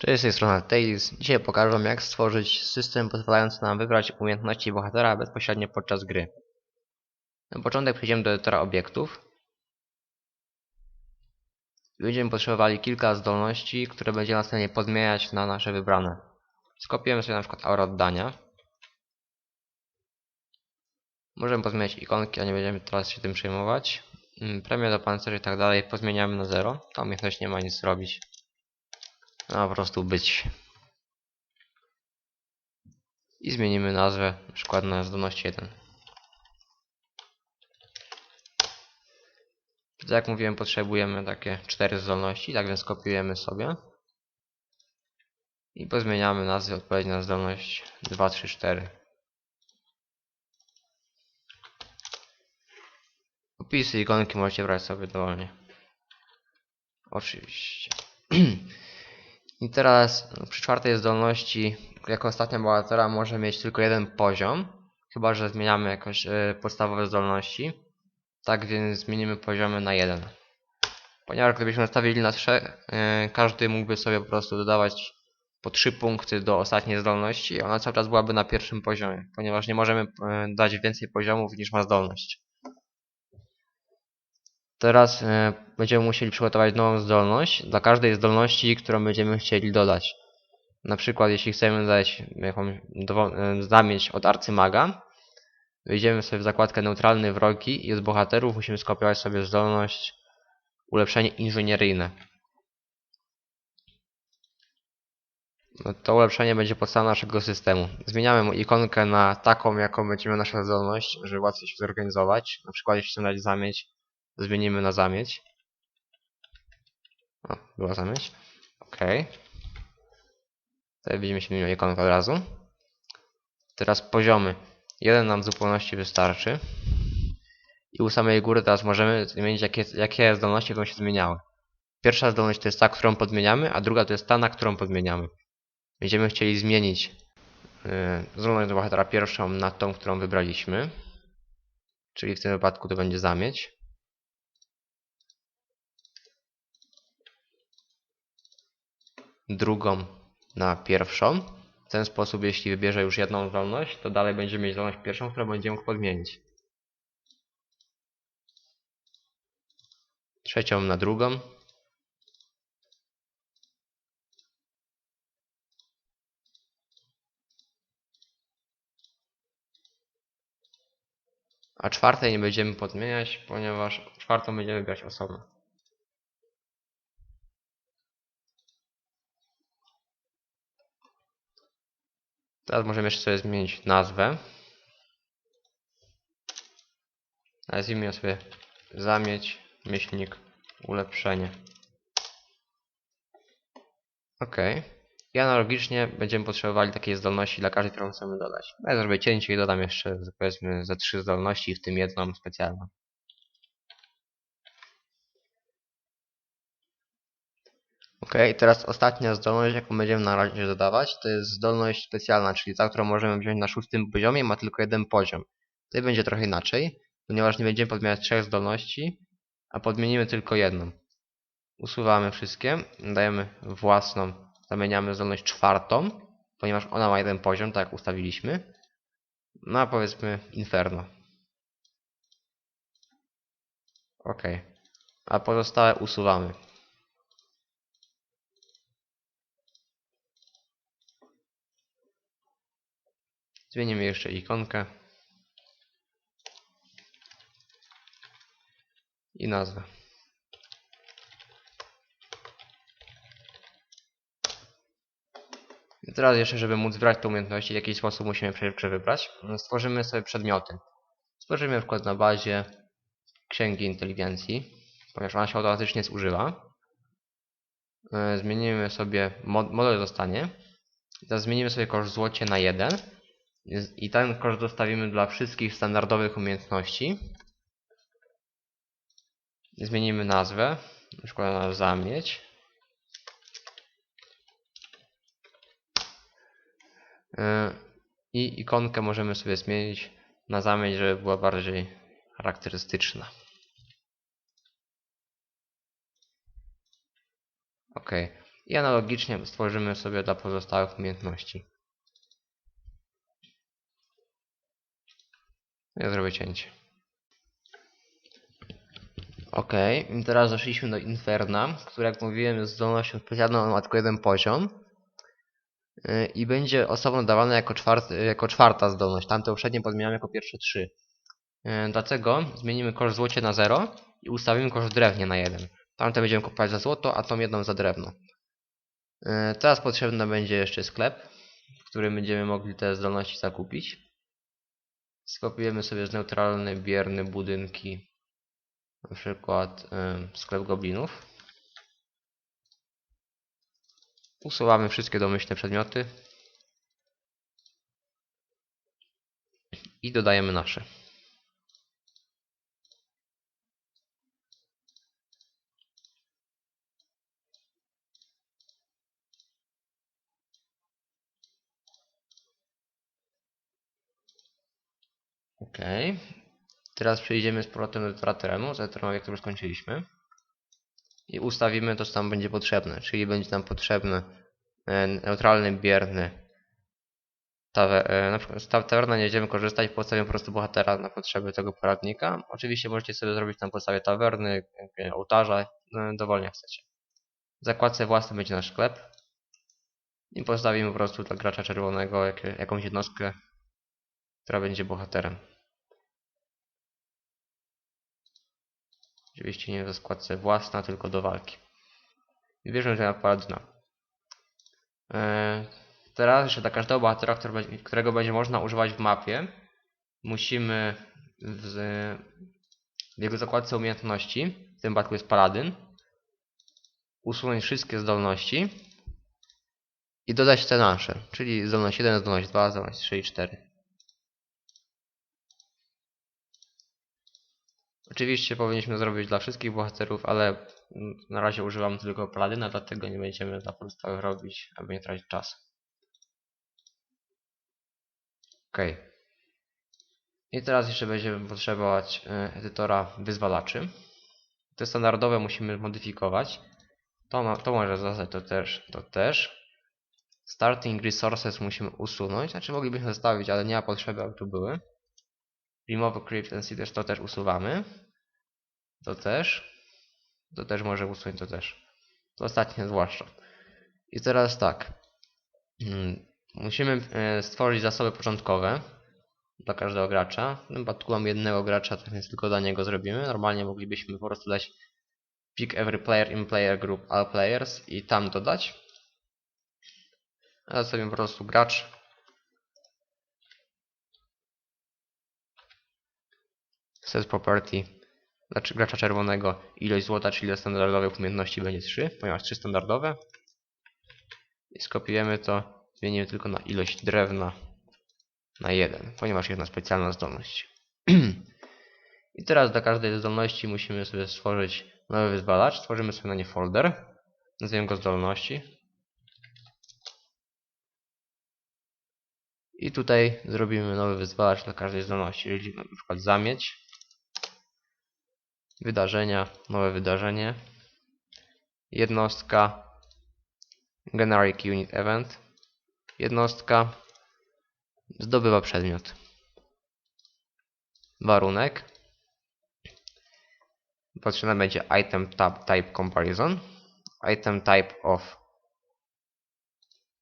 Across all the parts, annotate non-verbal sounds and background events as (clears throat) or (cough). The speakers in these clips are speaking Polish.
Cześć, z tej strony Tails. Dzisiaj pokażę wam jak stworzyć system pozwalający nam wybrać umiejętności bohatera bezpośrednio podczas gry. Na początek przejdziemy do edytora obiektów. Będziemy potrzebowali kilka zdolności, które będziemy następnie podmieniać na nasze wybrane. Skopiujemy sobie na przykład aurę oddania. Możemy pozmieniać ikonki, a nie będziemy teraz się tym przejmować. Mm, Premię do pancerzy i tak dalej pozmieniamy na 0. Ta umiejętność nie ma nic zrobić. Ma po prostu być. I zmienimy nazwę, na przykład na zdolność 1. Tak jak mówiłem, potrzebujemy takie 4 zdolności, tak więc kopiujemy sobie. I pozmieniamy nazwę odpowiednio na zdolność 2, 3, 4. Opisy ikonki możecie brać sobie dowolnie. Oczywiście. (clears throat) I teraz przy czwartej zdolności, jako ostatnia bohatera, może mieć tylko jeden poziom. Chyba, że zmieniamy jakoś e, podstawowe zdolności. Tak więc zmienimy poziomy na jeden. Ponieważ gdybyśmy nastawili na trzech, e, każdy mógłby sobie po prostu dodawać po 3 punkty do ostatniej zdolności i ona cały czas byłaby na pierwszym poziomie, ponieważ nie możemy e, dać więcej poziomów niż ma zdolność. Teraz e, będziemy musieli przygotować nową zdolność dla każdej zdolności, którą będziemy chcieli dodać. Na przykład jeśli chcemy dodać jakąś e, zamieć od arcymaga, wejdziemy sobie w zakładkę neutralny wrogi i z bohaterów musimy skopiować sobie zdolność ulepszenie inżynieryjne. No to ulepszenie będzie podstawą naszego systemu. Zmieniamy ikonkę na taką, jaką będziemy nasza zdolność, żeby łatwiej się zorganizować. Na przykład jeśli chcemy dać zamieć, zmienimy na zamieć. O, była zamieć. Ok. Tutaj widzimy się ikonka od razu. Teraz poziomy. Jeden nam w zupełności wystarczy. I u samej góry teraz możemy zmienić jakie, jakie zdolności będą się zmieniały. Pierwsza zdolność to jest ta, którą podmieniamy, a druga to jest ta, na którą podmieniamy. Będziemy chcieli zmienić yy, zdolność do bohatera pierwszą na tą, którą wybraliśmy. Czyli w tym wypadku to będzie zamieć. Drugą na pierwszą. W ten sposób, jeśli wybierze już jedną zdolność, to dalej będzie mieć zdolność pierwszą, którą będzie mógł podmienić. Trzecią na drugą. A czwartej nie będziemy podmieniać, ponieważ czwartą będziemy wybierać osobno. Teraz możemy jeszcze sobie zmienić nazwę. Nazwijmy ją sobie zamieć, myślnik, ulepszenie. Ok. I analogicznie będziemy potrzebowali takiej zdolności dla każdej, którą chcemy dodać. Ja zrobię cięcie i dodam jeszcze powiedzmy ze trzy zdolności, w tym jedną specjalną. Ok, teraz ostatnia zdolność, jaką będziemy na razie dodawać, to jest zdolność specjalna, czyli ta, którą możemy wziąć na szóstym poziomie, ma tylko jeden poziom. Tutaj będzie trochę inaczej, ponieważ nie będziemy podmieniać trzech zdolności, a podmienimy tylko jedną. Usuwamy wszystkie, dajemy własną, zamieniamy zdolność czwartą, ponieważ ona ma jeden poziom, tak jak ustawiliśmy. No a powiedzmy Inferno. Ok. A pozostałe usuwamy. Zmienimy jeszcze ikonkę. I nazwę. Teraz jeszcze, żeby móc wybrać te umiejętności, w jaki sposób musimy pierwsze wybrać, stworzymy sobie przedmioty. Stworzymy na przykład na bazie księgi inteligencji, ponieważ ona się automatycznie zużywa. E, Zmienimy sobie, mod model zostanie. Teraz zmienimy sobie koszt złocie na 1. I ten koszt zostawimy dla wszystkich standardowych umiejętności. Zmienimy nazwę, na przykład na zamieć. Yy, I ikonkę możemy sobie zmienić na zamieć, żeby była bardziej charakterystyczna. Ok. I analogicznie stworzymy sobie dla pozostałych umiejętności. Ja zrobię cięcie. Ok, teraz doszliśmy do Inferna, który jak mówiłem jest zdolnością specjalną, on ma tylko jeden poziom. Yy, I będzie osobno dawane jako, czwarty, jako czwarta zdolność. Tamte poprzednie podmieniamy jako pierwsze trzy. Yy, Dlatego zmienimy koszt złocie na 0 i ustawimy koszt drewnie na 1. Tamte będziemy kupować za złoto, a tą jedną za drewno. Yy, Teraz potrzebny będzie jeszcze sklep, w którym będziemy mogli te zdolności zakupić. Skopiujemy sobie z neutralny, bierny budynki, na przykład yy, sklep goblinów. Usuwamy wszystkie domyślne przedmioty i dodajemy nasze. Teraz przejdziemy z powrotem do edytora terenu, z jak już skończyliśmy. I ustawimy to, co tam będzie potrzebne. Czyli będzie nam potrzebny e, neutralny, bierny. Tawe, e, na przykład z ta- tawerna nie będziemy korzystać, postawimy po prostu bohatera na potrzeby tego poradnika. Oczywiście możecie sobie zrobić na podstawie tawerny, e, ołtarza, dowolnie jak chcecie. W zakładce własnej będzie nasz sklep. I postawimy po prostu dla gracza czerwonego jak, jakąś jednostkę, która będzie bohaterem. Oczywiście nie w składce własna, tylko do walki. I bierzemy tutaj na paladyna. Eee, teraz jeszcze dla każdego bohatera, którego będzie można używać w mapie, musimy w, w jego zakładce umiejętności, w tym przypadku jest paladyn, usunąć wszystkie zdolności i dodać te nasze, czyli zdolność 1, zdolność 2, zdolność 3 i 4. Oczywiście powinniśmy zrobić dla wszystkich bohaterów, ale na razie używam tylko paladyna, dlatego nie będziemy dla pozostałych robić, aby nie tracić czasu. Ok. I teraz jeszcze będziemy potrzebować e, edytora wyzwalaczy. Te standardowe musimy modyfikować. To, to może zostać, to też, to też. Starting resources musimy usunąć, znaczy moglibyśmy zostawić, ale nie ma potrzeby, aby tu były. Remove crypt and seeders to też usuwamy. To też. To też może usunąć, to też. To ostatnie zwłaszcza. I teraz tak. Mm, Musimy e, stworzyć zasoby początkowe dla każdego gracza. W tym przypadku mam jednego gracza, tak więc tylko dla niego zrobimy. Normalnie moglibyśmy po prostu dać pick every player in player group all players i tam dodać. Ale sobie po prostu gracz set property dla czy- gracza czerwonego ilość złota, czyli dla standardowych umiejętności będzie 3, ponieważ 3 standardowe. I skopiujemy to, zmienimy tylko na ilość drewna na 1, ponieważ jedna specjalna zdolność. (clears throat) I teraz dla każdej zdolności musimy sobie stworzyć nowy wyzwalacz. Stworzymy sobie na nie folder. Nazwiemy go zdolności. I tutaj zrobimy nowy wyzwalacz dla każdej zdolności, czyli na przykład zamieć. Wydarzenia, nowe wydarzenie. Jednostka. Generic Unit Event. Jednostka. Zdobywa przedmiot. Warunek. Potrzebna będzie item tab type comparison. Item type of.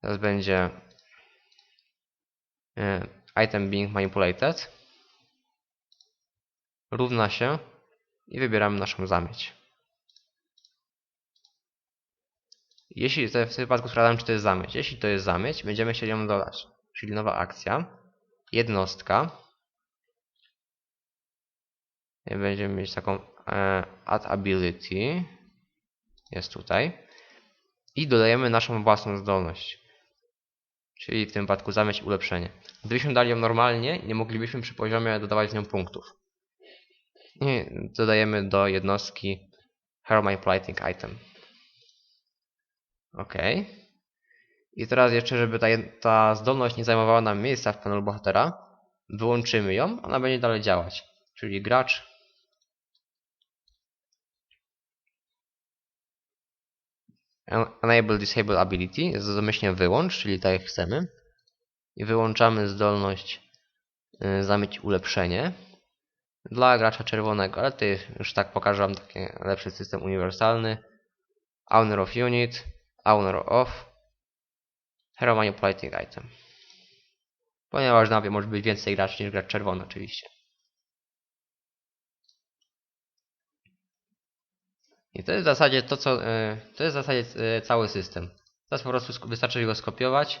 Teraz będzie e, item being manipulated. Równa się i wybieramy naszą zamieć. Jeśli w tym wypadku sprawdzam, czy to jest zamieć. Jeśli to jest zamieć, będziemy chcieli ją dodać. Czyli nowa akcja. Jednostka. Będziemy mieć taką e, add ability. Jest tutaj. I dodajemy naszą własną zdolność. Czyli w tym wypadku zamieć ulepszenie. Gdybyśmy dali ją normalnie, nie moglibyśmy przy poziomie dodawać z nią punktów. I dodajemy do jednostki Hero Manipulating Item. Ok. I teraz jeszcze, żeby ta, ta zdolność nie zajmowała nam miejsca w panelu bohatera, wyłączymy ją, ona będzie dalej działać. Czyli gracz En- Enable Disable Ability, jest domyślnie wyłącz, czyli tak jak chcemy. I wyłączamy zdolność y, zamyć ulepszenie dla gracza czerwonego, ale tutaj już tak pokażę Wam taki lepszy system uniwersalny. Owner of Unit, Owner of Hero Manipulating Item. Ponieważ na może być więcej graczy niż gracz czerwony oczywiście. I to jest w zasadzie to, co. y, To jest w zasadzie y, cały system. Teraz po prostu wystarczy go skopiować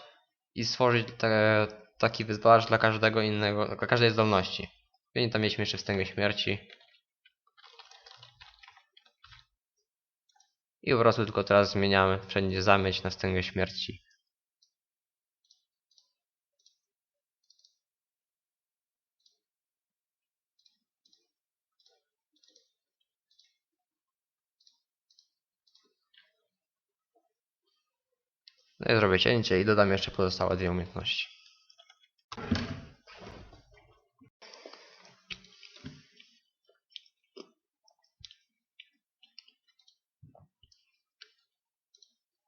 i stworzyć te, taki wyzwalacz dla każdego innego, dla każdej zdolności. I tam mieliśmy jeszcze wstęgę śmierci. I po prostu tylko teraz zmieniamy wszędzie zamyć na wstęgę śmierci. No i zrobię cięcie i dodam jeszcze pozostałe dwie umiejętności.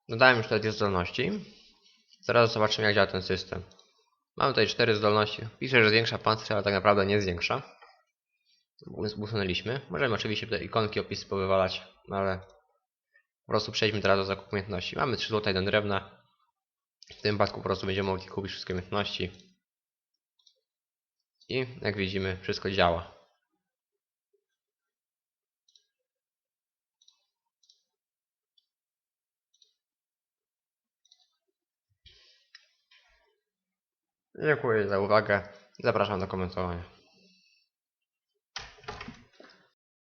Dodałem już te dwie zdolności. Teraz zobaczymy jak działa ten system. Mamy tutaj cztery zdolności. Pisze, że zwiększa pancerz, ale tak naprawdę nie zwiększa. Us- Usunęliśmy. Możemy oczywiście tutaj ikonki opisy powywalać, no ale po prostu przejdźmy teraz do zakupu umiejętności. Mamy 3 zł, 1 drewna. W tym przypadku po prostu będziemy mogli kupić wszystkie umiejętności. I jak widzimy, wszystko działa. Dziękuję za uwagę. Zapraszam do komentowania.